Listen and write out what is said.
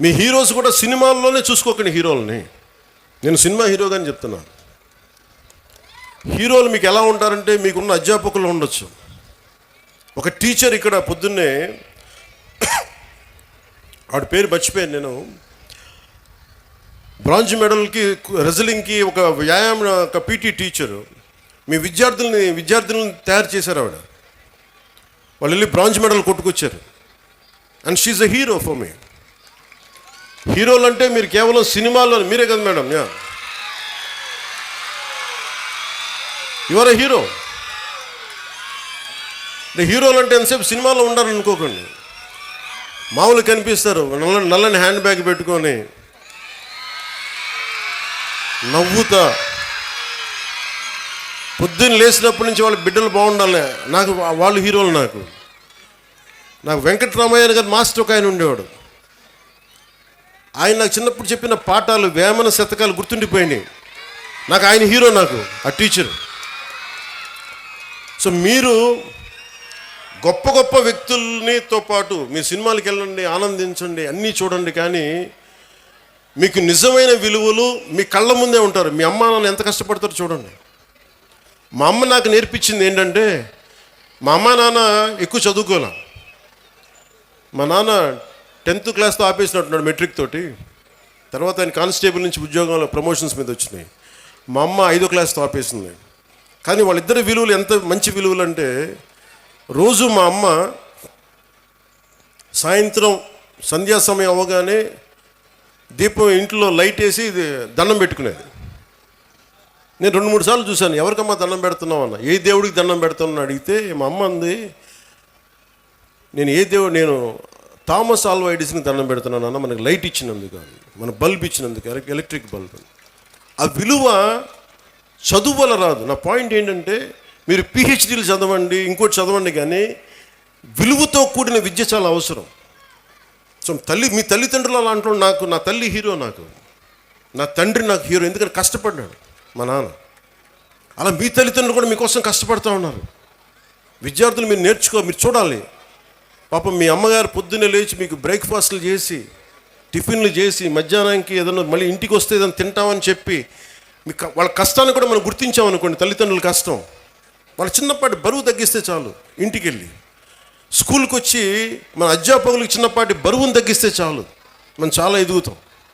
మీ heroes కూడా సినిమాల్లోనే చూసుకోకండి హీరోలని. నేను సినిమా హీరోగా అని చెప్తున్నాను హీరోలు మీకు ఎలా ఉంటారంటే మీకున్న అధ్యాపకులు ఉండొచ్చు. ఒక టీచర్ ఇక్కడ పొద్దున్నే ఆవిడ పేరు మర్చిపోయాను నేను. బ్రాంజ్ మెడల్కి రెజలింగ్కి ఒక వ్యాయామ ఒక పీటీ టీచరు. మీ విద్యార్థుల్ని విద్యార్థులను తయారు చేశారు ఆవిడ. వాళ్ళు వెళ్ళి bronze medal కొట్టుకొచ్చారు. And she a hero for me. హీరోలు అంటే మీరు కేవలం సినిమాల్లో మీరే కదా మేడం యా. యువర్ హీరో అంటే హీరోలు అంటే ఎంతసేపు సినిమాలో ఉండాలని అనుకోకండి. మామూలు కనిపిస్తారు నల్ల నల్లని హ్యాండ్ బ్యాగ్ పెట్టుకొని నవ్వుతా. పొద్దున్న లేచినప్పటి నుంచి వాళ్ళ బిడ్డలు బాగుండాలి. నాకు వాళ్ళు హీరోలు నాకు. నాకు వెంకటరామయ్య గారు మాస్టర్ ఒక ఆయన ఉండేవాడు. ఆయన నాకు చిన్నప్పుడు చెప్పిన పాఠాలు వేమన శతకాలు గుర్తుండిపోయినాయి. నాకు ఆయన హీరో నాకు ఆ టీచర్ సో మీరు గొప్ప గొప్ప వ్యక్తులనితో పాటు మీ సినిమాలకు వెళ్ళండి ఆనందించండి అన్నీ చూడండి కానీ మీకు నిజమైన విలువలు మీ కళ్ళ ముందే ఉంటారు. మీ అమ్మ నాన్న ఎంత కష్టపడతారో చూడండి. మా అమ్మ నాకు నేర్పించింది ఏంటంటే మా అమ్మ నాన్న ఎక్కువ చదువుకోలే. మా నాన్న టెన్త్ క్లాస్తో ఆపేసినట్టున్నాడు మెట్రిక్ తోటి. తర్వాత ఆయన కానిస్టేబుల్ నుంచి ఉద్యోగంలో ప్రమోషన్స్ మీద వచ్చినాయి. మా అమ్మ ఐదో క్లాస్తో ఆపేసింది. కానీ వాళ్ళిద్దరి విలువలు ఎంత మంచి విలువలు అంటే రోజు మా అమ్మ సాయంత్రం సంధ్యా సమయం అవ్వగానే దీపం ఇంట్లో లైట్ వేసి ఇది దండం పెట్టుకునేది. నేను రెండు మూడు సార్లు చూశాను ఎవరికమ్మా దండం పెడుతున్నావు? అన్న. ఏ దేవుడికి దండం పెడుతున్నావు? అడిగితే మా అమ్మ అంది నేను ఏ దేవుడు నేను థామస్ ఆల్వా ఎడిసన్కి దండం పెడుతున్నాను అన్న మనకు లైట్ ఇచ్చినందుకు మన బల్బ్ ఇచ్చినందుకు ఎలక్ట్రిక్ బల్బ్. ఆ విలువ చదువుల రాదు. నా పాయింట్ ఏంటంటే మీరు పిహెచ్డీలు చదవండి ఇంకోటి చదవండి కానీ విలువతో కూడిన విద్య చాలా అవసరం. సో తల్లి మీ తల్లిదండ్రులు అలా అంటున్నాడు నాకు నా తల్లి హీరో నాకు. నా తండ్రి నాకు హీరో ఎందుకంటే కష్టపడ్డాడు మా నాన్న. అలా మీ తల్లిదండ్రులు కూడా మీకోసం కష్టపడుతూ ఉన్నారు. విద్యార్థులు మీరు నేర్చుకో మీరు చూడాలి. పాపం మీ అమ్మగారు పొద్దున్నే లేచి మీకు బ్రేక్ఫాస్ట్లు చేసి టిఫిన్లు చేసి మధ్యాహ్నానికి ఏదైనా మళ్ళీ ఇంటికి వస్తే ఏదైనా తింటామని చెప్పి మీ వాళ్ళ కష్టాన్ని కూడా మనం గుర్తించామనుకోండి తల్లిదండ్రుల కష్టం. వాళ్ళ చిన్నపాటి బరువు తగ్గిస్తే చాలు ఇంటికి వెళ్ళి స్కూల్కి వచ్చి మన అధ్యాపకులకు చిన్నపాటి బరువును తగ్గిస్తే చాలు. మనం చాలా ఎదుగుతాం.